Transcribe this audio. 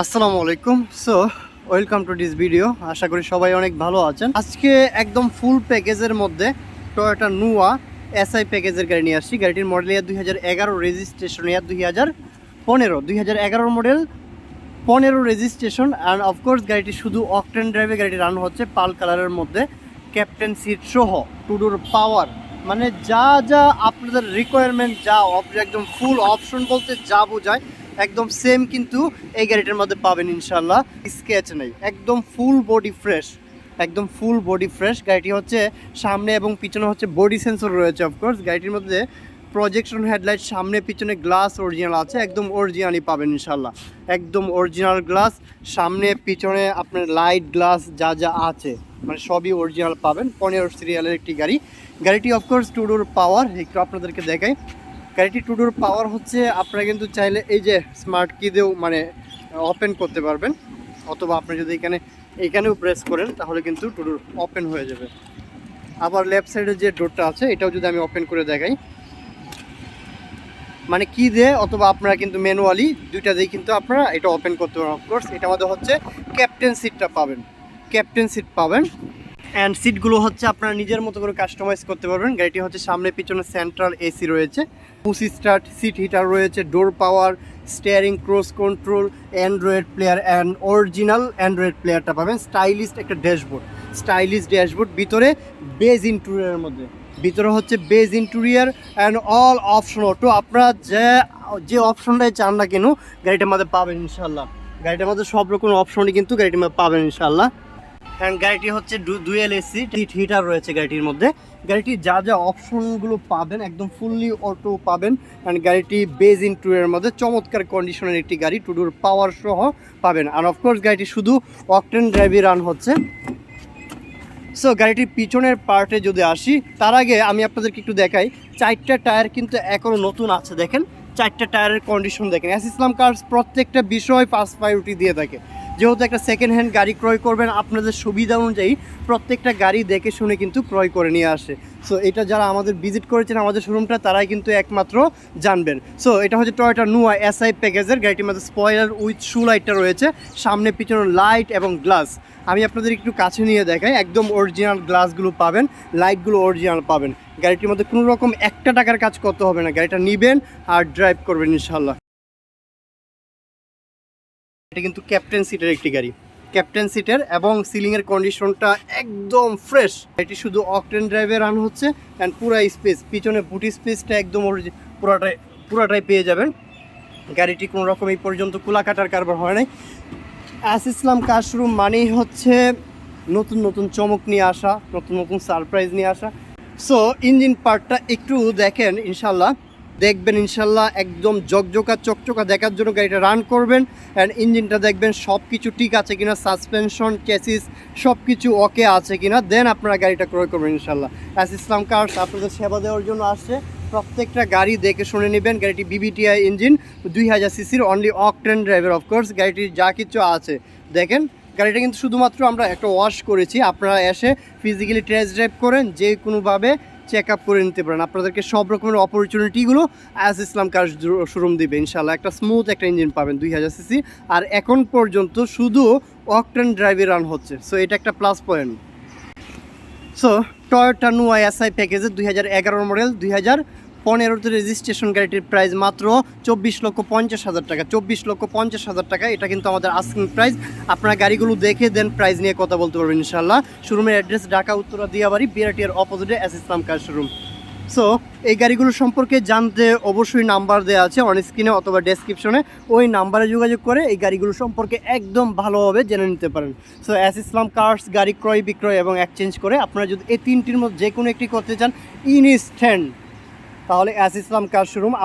আসসালামু আলাইকুম। So welcome to this video আশা করি সবাই অনেক ভালো আছেন। আজকে একদম ফুল প্যাকেজের মধ্যে টয়োটা নুয়া এসআই প্যাকেজের গাড়ি নিয়ে আসছি। গাড়িটির মডেল ইয়ার দুই হাজার এগারো রেজিস্ট্রেশন ইয়ার দুই হাজার পনেরো। দুই হাজার এগারোর মডেল পনেরো রেজিস্ট্রেশন অ্যান্ড অফকোর্স গাড়িটি শুধু অকটেন ড্রাইভে গাড়িটি রান হচ্ছে পাল কালারের মধ্যে ক্যাপ্টেন সিট সহ টুডুর পাওয়ার মানে যা যা আপনাদের রিকোয়ারমেন্ট যা একদম ফুল অপশন বলতে যা বোঝায় একদম সেম কিন্তু এই গাড়িটার মধ্যে পাবেন ইনশাল্লাহ স্কেচ নেই। একদম ফুল বডি ফ্রেশ একদম ফুল বডি ফ্রেশ গাড়িটি হচ্ছে সামনে এবং পিছনে হচ্ছে বডি সেন্সর রয়েছে অফকোর্স গাড়িটির মধ্যে প্রজেকশন হেডলাইট সামনে, পিছনে গ্লাস অরিজিনাল আছে। একদম অরিজিনালই পাবেন ইনশাল্লাহ একদম অরিজিনাল গ্লাস সামনে, পিছনে আপনার লাইট গ্লাস যা যা আছে মানে সবই অরিজিনাল পাবেন। পনেরো সিরিয়ালের একটি গাড়ি। গাড়িটি অফকোর্স টুডোর পাওয়ার একটু আপনাদেরকে দেখাই। গাড়িটি টুডোর পাওয়ার হচ্ছে, আপনারা কিন্তু চাইলে এই যে স্মার্ট কি দিয়েও মানে ওপেন করতে পারবেন। অথবা আপনি যদি এখানে, এখানেও প্রেস করেন, তাহলে কিন্তু টুডোর ওপেন হয়ে যাবে। আবার লেফট সাইডে যে ডোরটা আছে, এটাও যদি আমি ওপেন করে দেখাই। মানে কি দিয়ে অথবা আপনারা কিন্তু ম্যানুয়ালি দুইটা দিয়ে কিন্তু আপনারা এটা ওপেন করতে পারেন। অফকোর্স এটা মধ্যে হচ্ছে ক্যাপ্টেন সিটটা পাবেন। ক্যাপ্টেন সিট পাবেন। অ্যান্ড সিটগুলো হচ্ছে আপনারা নিজের মতো করে কাস্টমাইজ করতে পারবেন। গাড়িটি হচ্ছে সামনে, পিছনে সেন্ট্রাল এসি রয়েছে। পুসি স্টার্ট সিট হিটার রয়েছে door power steering cross control Android player and original Android প্লেয়ারটা পাবেন। স্টাইলিস্ট একটা ড্যাশবোর্ড স্টাইলিশ ড্যাশবোর্ড ভিতরে বেজ ইন্টুরিয়ারের মধ্যে। ভিতরে হচ্ছে beige interior and all option auto আপনারা যে যে অপশনটাই চান না কেন, গাড়িটার মধ্যে পাবেন ইনশাল্লাহ গাড়িটার মধ্যে সব রকম অপশনই কিন্তু গাড়িটার মধ্যে পাবেন ইনশাল্লাহ অ্যান্ড গাড়িটি হচ্ছে ডুয়েল এসি হিটার রয়েছে গাড়িটির মধ্যে। গাড়িটি যা যা অপশনগুলো পাবেন, একদম ফুললি অটো পাবেন। অ্যান্ড গাড়িটি বেজ ইন্টুরিয়ার মধ্যে চমৎকার কন্ডিশনের একটি গাড়ি টুডুর পাওয়ার সহ পাবেন। আর অফকোর্স গাড়িটি শুধু অকটেন ড্রাইভে রান হচ্ছে। সো গাড়িটির পিছনের পার্টে যদি আসি, তার আগে আমি আপনাদেরকে একটু দেখাই। চারটা টায়ার কিন্তু এখনও নতুন আছে, দেখেন। চারটা টায়ারের কন্ডিশন দেখেন। এস ইসলাম কার্স প্রত্যেকটা বিষয় পাস প্রায়োরিটি দিয়ে থাকে। যেহেতু একটা সেকেন্ড হ্যান্ড গাড়ি ক্রয় করবেন, আপনাদের সুবিধা অনুযায়ী প্রত্যেকটা গাড়ি দেখে শুনে কিন্তু ক্রয় করে নিয়ে আসে। সো এটা যারা আমাদের ভিজিট করেছেন আমাদের শোরুমটা তারাই কিন্তু একমাত্র জানবেন। সো এটা হচ্ছে টয়টা নুয়া এসআই প্যাকেজের গাড়িটির মধ্যে স্পয়লার উইথ শু লাইটটা রয়েছে। সামনে পিছনে লাইট এবং গ্লাস আমি আপনাদের একটু কাছে নিয়ে দেখাই, একদম অরিজিনাল গ্লাসগুলো পাবেন লাইটগুলো অরিজিনাল পাবেন। গাড়িটির মধ্যে কোনো রকম একটা টাকার কাজ করতে হবে না। গাড়িটা নিবেন আর ড্রাইভ করবেন ইনশাল্লাহ এটা কিন্তু ক্যাপ্টেন সিটের একটি গাড়ি। ক্যাপ্টেন সিটের এবং সিলিংয়ের কন্ডিশনটা একদম ফ্রেশ। এটি শুধু অকটেন ড্রাইভে রান হচ্ছে অ্যান্ড পুরা স্পেস, পিছনে বুটি স্পেসটা একদম পুরাটাই পুরাটাই পেয়ে যাবেন। গাড়িটি কোনো রকম এই পর্যন্ত কুলা কাটার কারবার হয় নাই। অ্যাস ইসলাম কাশরুম মানেই হচ্ছে নতুন নতুন চমক নিয়ে আসা, নতুন নতুন সারপ্রাইজ নিয়ে আসা। সো ইঞ্জিন পার্টটা একটু দেখেন ইনশাল্লাহ দেখবেন ইনশাল্লাহ একদম জকজকা, চকচকা দেখার জন্য গাড়িটা রান করবেন অ্যান্ড ইঞ্জিনটা দেখবেন সব কিছু ঠিক আছে কিনা সাসপেনশন চেসিস সব কিছু ওকে আছে কিনা দেন আপনারা গাড়িটা ক্রয় করবেন ইনশাল্লাহ। অ্যাস ইসলাম কার্স আপনাদের সেবা দেওয়ার জন্য আসছে। প্রত্যেকটা গাড়ি দেখে শুনে নেবেন গাড়িটি বিবিটিআই ইঞ্জিন দুই হাজার সিসির অনলি অকটেন ড্রাইভার অফকোর্স গাড়িটির যা কিছু আছে। দেখেন, গাড়িটা কিন্তু শুধুমাত্র আমরা একটা ওয়াশ করেছি। আপনারা এসে ফিজিক্যালি টেস্ট ড্রাইভ করেন যে কোনোভাবে চেক আপ করে নিতে পারেন। আপনাদেরকে সব রকমের অপরচুনিটিগুলো আজ ইসলাম কার শোরুম দিবে ইনশাল্লাহ একটা স্মুথ একটা ইঞ্জিন পাবেন, দুই হাজার সিসি আর এখন পর্যন্ত শুধু অকটেন ড্রাইভে রান হচ্ছে। সো এটা একটা plus point so Toyota Noah S I প্যাকেজের দুই হাজার এগারো মডেল দুই হাজার পনেরোতে রেজিস্ট্রেশন গাড়িটির প্রাইস মাত্র চব্বিশ লক্ষ পঞ্চাশ হাজার টাকা। চব্বিশ লক্ষ পঞ্চাশ হাজার টাকা, এটা কিন্তু আমাদের আস্কিং প্রাইস আপনারা গাড়িগুলো দেখে দেন প্রাইস নিয়ে কথা বলতে পারবেন ইনশাল্লাহ শোরুমের অ্যাড্রেস ঢাকা, উত্তরা, দিয়াবাড়ি বিআরটির অপোজিটে S Islam car showroom so এই গাড়িগুলো সম্পর্কে জানতে অবশ্যই নাম্বার দেওয়া আছে অন স্ক্রিনে অথবা ডেসক্রিপশনে ওই নাম্বারে যোগাযোগ করে এই গাড়িগুলো সম্পর্কে একদম ভালোভাবে জেনে নিতে পারেন। সো এস ইসলাম কার্স গাড়ি ক্রয়, বিক্রয় এবং এক্সচেঞ্জ করে আপনারা যদি এই তিনটির মধ্যে যে কোনো একটি করতে চান ইনস্ট্যান্ট তাহলে অ্যাস ইসলাম কার শোরুম